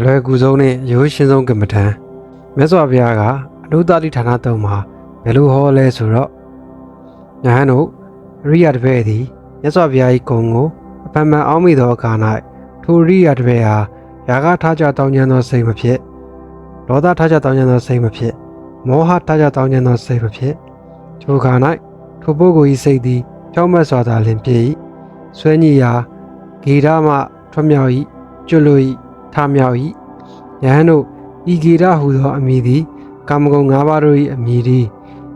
အလွယ်ကူဆုံးနဲ့ရိုးရှင်းဆုံးကမ္မထံမြတ်စွာဘုရားကအနုတ္တိဌာနတုံမှာဘယ်လိုဟောလဲဆိုတော့ညာဟန်တို့အရိယတပည့်သည်မြတ်စွာဘုရား၏ဂုဏ်ကိုအပန်ပန်အောင်းမိသောအခါ၌ထိုအရိယတပည့်ဟာယာကထားကြတောင်းကျမ်းသောစိတ်မဖြစ်ဒေါသထားကြတောင်းကျမ်းသောစိတ်မဖြစ်မောဟထားကြတောင်းကျမ်းသောစိတ်မဖြစ်ထိုအခါ၌ထိုပုဂ္ဂိုလ်၏စိတ်သည်ကြောက်မက်စွာသာလင်ဖြစ်၏ဆွဲညည်ရာဂေရမှထွက်မြောက်၏ကျွလွ၏ထ မြောက်၏ယဟန်တို့ဤဂေရဟူသောအမည်သည်ကာမဂုဏ်၅ပါးတို့၏အမည်သည်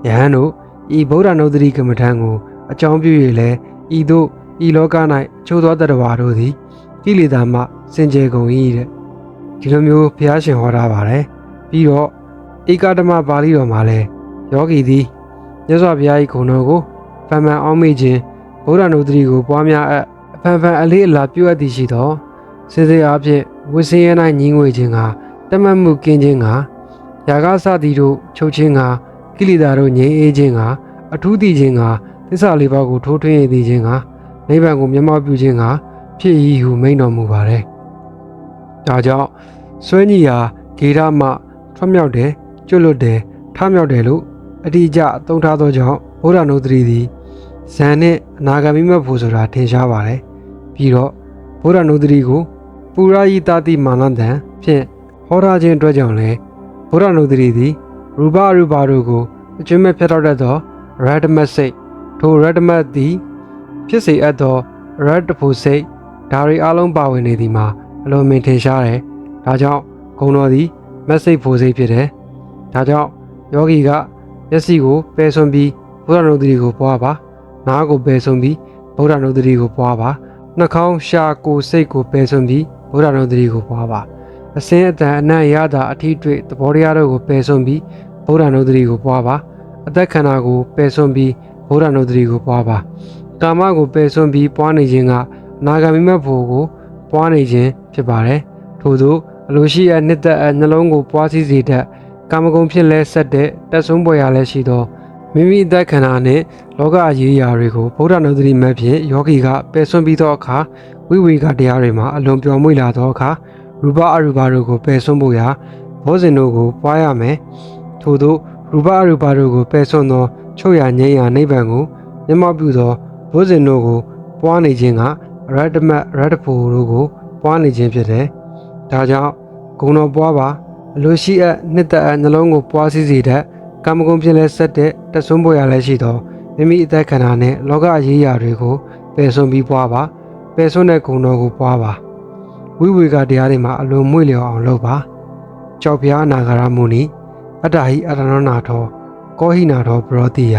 ယဟန်တို့ဤဗုဒ္ဓနုဒတိကမ္မထံကိုအကြောင်းပြု၍လည်းဤသို့ဤလောက၌အချို့သောတတဝါတို့သည်ကိလေသာမှစင်ကြယ်ကုန်၏တဲ့ဒီလိုမျိုးဘုရားရှင်ဟောထားပါတယ်ပြီးတော့ဧကဓမ္မပါဠိတော်မှာလည်းယောဂီသည်မြတ်စွာဘုရား၏ဂုဏ်တော်ကိုဖန်ဖန်အောင်မေ့ခြင်းဗုဒ္ဓနုဒတိကိုပွားများအပ်အဖန်ဖန်အလေးအလာပြုအပ်သည်ရှိသောစင်စေအားဖြင့် ဝိစင်းရ၌ညီငွေခြင်းကတမတ်မှုကင်းခြင်းကယာကစသည်တို့ချုပ်ခြင်းကကိလေသာတို့ငြိမ်းအေးခြင်းကအထူးတည်ခြင်းကသစ္စာလေးပါးကိုထိုးထွင်းရည်ခြင်းကနိဗ္ဗာန်ကိုမျက်မှောက်ပြုခြင်းကဖြစ်၏ဟုမိန့်တော်မူပါတယ်။ဒါကြောင့်ဆွဲညီရာဂေရမထွက်မြောက်တယ်ကျွတ်လွတ်တယ်ထမြောက်တယ်လို့အတိအကျအသုံးထားသောကြောင့်ဘုရားနုဒတိသည်ဇန်နဲ့အနာဂမိမတ်ဖို့ဆိုတာထင်ရှားပါတယ်။ပြီးတော့ဘုရားနုဒတိကို ပူရာယိတတိမာနတံဖြင့်ဟောထားခြင်းအတွက်ကြောင့်လည်းဘုရားနုဒတိသည်ရူပအရူပတို့ကိုအကျွမ်းမဲ့ဖျက်ထောက်တတ်သောရတ္တမတ်စိတ်ထိုရတ္တမတ်သည်ဖြစ်စေအပ်သောရတ္တဖို့စိတ်ဒါတွေအလုံးပါဝင်နေသည်မှာအလိုမင်ထင်ရှားတယ်။ဒါကြောင့်ဂုံတော်သည်မက်စိတ်ဖို့စိတ်ဖြစ်တယ်။ဒါကြောင့်ယောဂီကမျက်စိကိုပယ်ဆွန်ပြီးဘုရားနုဒတိကိုပွားပါ။နားကိုပယ်ဆွန်ပြီးဘုရားနုဒတိကိုပွားပါ။နှာခေါင်းရှာကိုယ်စိတ်ကိုပယ်ဆွန်ပြီး ဘုရားနုဒတိကိုပွားပါ။အစင်းအတန်အနံ့ရတာအထီးတွေ့သဘောတရားတို့ကိုပယ်ဆွန်ပြီးဘုရားနုဒတိကိုပွားပါ။အသက်ခန္ဓာကိုပယ်ဆွန်ပြီးဘုရားနုဒတိကိုပွားပါ။ကာမကိုပယ်ဆွန်ပြီးပွားနေခြင်းကအနာဂမိမတ်ဖို့ကိုပွားနေခြင်းဖြစ်ပါတယ်။ထို့သောအလိုရှိအနှစ်သက်အနှလုံးကိုပွားစည်းစေတတ်ကာမဂုဏ်ဖြစ်လဲဆက်တဲ့တက်ဆုံးပွဲရလဲရှိသော မိမိအသက်ခန္ဓာနှင့်လောကရေးရာတွေကိုဗုဒ္ဓနုဒတိမတ်ဖြင့်ယောဂီကပယ်ဆွန်ပြီးသောအခါဝိဝေကတရားတွေမှာအလွန်ပျော်မွေ့လာသောအခါရူပအရူပတို့ကိုပယ်ဆွန်ဖို့ရာဘောဇင်တို့ကိုပွားရမယ်။ထို့သောရူပအရူပတို့ကိုပယ်ဆွန်သောချုပ်ရငြိမ်းရာနိဗ္ဗာန်ကိုမျက်မှောက်ပြုသောဘောဇင်တို့ကိုပွားနေခြင်းကရတ္တမတ်ရတ္တဖို့တို့ကိုပွားနေခြင်းဖြစ်တယ်။ဒါကြောင့်ဂုဏတော်ပွားပါအလိုရှိအပ်နှစ်သက်အပ်နှလုံးကိုပွားစည်းစေတတ် ကာမဂုဏ်ဖြစ်လဲဆက်တဲ့တဆွန်းပေါ်ရလဲရှိသောမိမိအသက်ခန္ဓာနဲ့လောကရေးရာတွေကိုပယ်ဆွန်ပြီးပွားပါပယ်ဆွန်တဲ့ဂုဏတော်ကိုပွားပါဝိဝေကတရားတွေမှာအလိုမွေ့လျော်အောင်လုပ်ပါကြောက်ပြားအနာဂရမုနိအတ္တဟိအတ္တနောနာထောကောဟိနာထောပရောတိယ